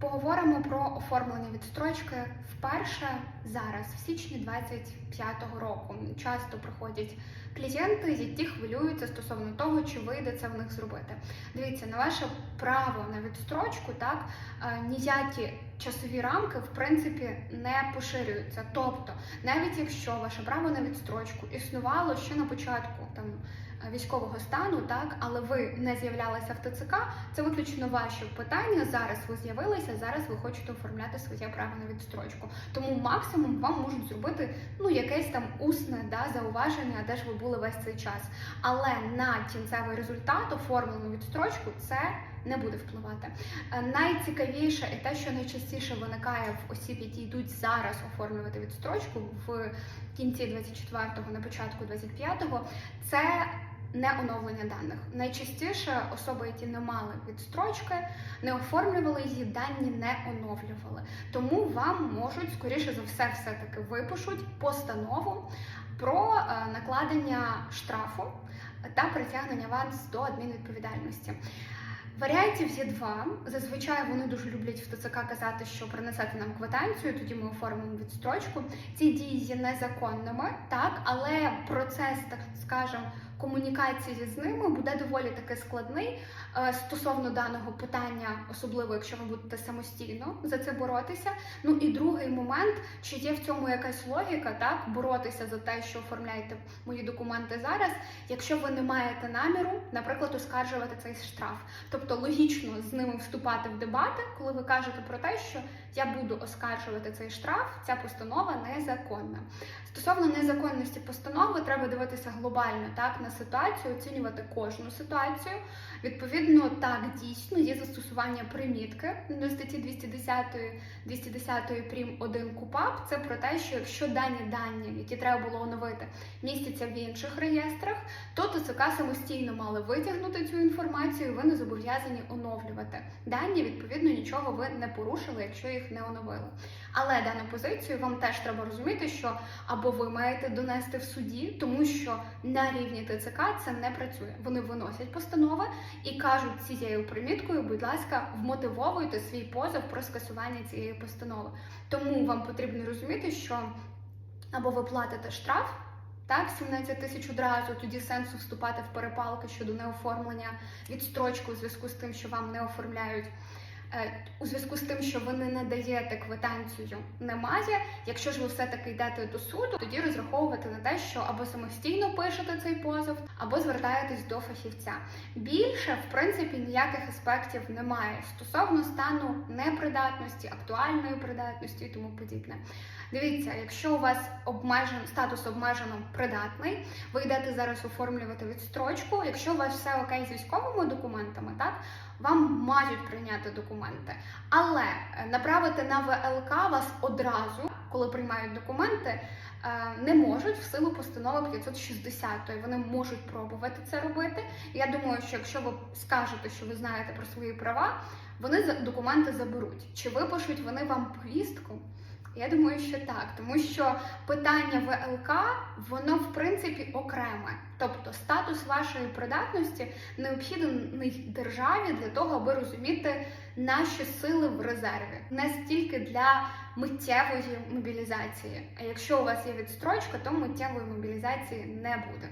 Поговоримо про оформлення відстрочки вперше зараз, в січні 25-го року. Часто приходять клієнти, які хвилюються стосовно того, чи вийде це в них зробити. Дивіться, на ваше право на відстрочку, так е, ніякі часові рамки в принципі не поширюються. Тобто, навіть якщо ваше право на відстрочку існувало ще на початку там. Військового стану, так, але ви не з'являлися в ТЦК, це виключно ваші питання. Зараз ви з'явилися, зараз ви хочете оформляти своє право на відстрочку. Тому максимум вам можуть зробити ну якесь там усне да, зауваження, де ж ви були весь цей час. Але на кінцевий результат оформлену відстрочку це не буде впливати. Е, Найцікавіше і те, що найчастіше виникає в осіб, які йдуть зараз оформлювати відстрочку в кінці 24-го, на початку 25-го, це не оновлення даних. Найчастіше особи, які не мали відстрочки, не оформлювали її, дані не оновлювали. Тому вам можуть, скоріше за все, все-таки випишуть постанову про е, накладення штрафу та притягнення вас до адмінвідповідальності. Варіантів є два. Зазвичай вони дуже люблять в ТЦК казати, що принесете нам квитанцію, тоді ми оформимо відстрочку. Ці дії є незаконними, так, але процес, так скажемо, комунікації з ними буде доволі таки складний е, стосовно даного питання, особливо якщо ви будете самостійно за це боротися. Ну і другий момент, чи є в цьому якась логіка, так боротися за те, що оформляєте мої документи зараз, якщо ви не маєте наміру, наприклад, оскаржувати цей штраф. Тобто логічно з ними вступати в дебати, коли ви кажете про те, що я буду оскаржувати цей штраф, ця постанова незаконна. Стосовно незаконності постанови, треба дивитися глобально так на ситуацію, оцінювати кожну ситуацію. Відповідно, так дійсно є застосування примітки до статті 210 210 прим 1 КУПАП. Це про те, що якщо дані дані, які треба було оновити, містяться в інших реєстрах, то ТЦК самостійно мали витягнути цю інформацію. Ви не зобов'язані оновлювати дані. Відповідно, нічого ви не порушили, якщо їх не оновили. Але дану позицію вам теж треба розуміти, що або ви маєте донести в суді, тому що на рівні ТЦК це не працює. Вони виносять постанови і кажуть цією приміткою, будь ласка, вмотивовуйте свій позов про скасування цієї постанови. Тому вам потрібно розуміти, що або ви платите штраф. Так, 17 тисяч одразу, тоді сенсу вступати в перепалки щодо неоформлення відстрочку у зв'язку з тим, що вам не оформляють. Е, У зв'язку з тим, що ви не надаєте квитанцію, немає. Якщо ж ви все-таки йдете до суду, тоді розраховувати на те, що або самостійно пишете цей позов, або звертаєтесь до фахівця. Більше, в принципі, ніяких аспектів немає стосовно стану непридатності, актуальної придатності і тому подібне. Дивіться, якщо у вас обмежен статус обмежено придатний, ви йдете зараз оформлювати відстрочку. Якщо у вас все окей з військовими документами, так вам мають прийняти документи, але е, направити на ВЛК вас одразу, коли приймають документи, е, не можуть в силу постанови 560. Вони можуть пробувати це робити. Я думаю, що якщо ви скажете, що ви знаєте про свої права, вони документи заберуть. Чи випишуть вони вам повістку? Я думаю, що так, тому що питання ВЛК воно в принципі окреме. Тобто статус вашої придатності необхідний державі для того, аби розуміти наші сили в резерві, не стільки для миттєвої мобілізації. А якщо у вас є відстрочка, то миттєвої мобілізації не буде.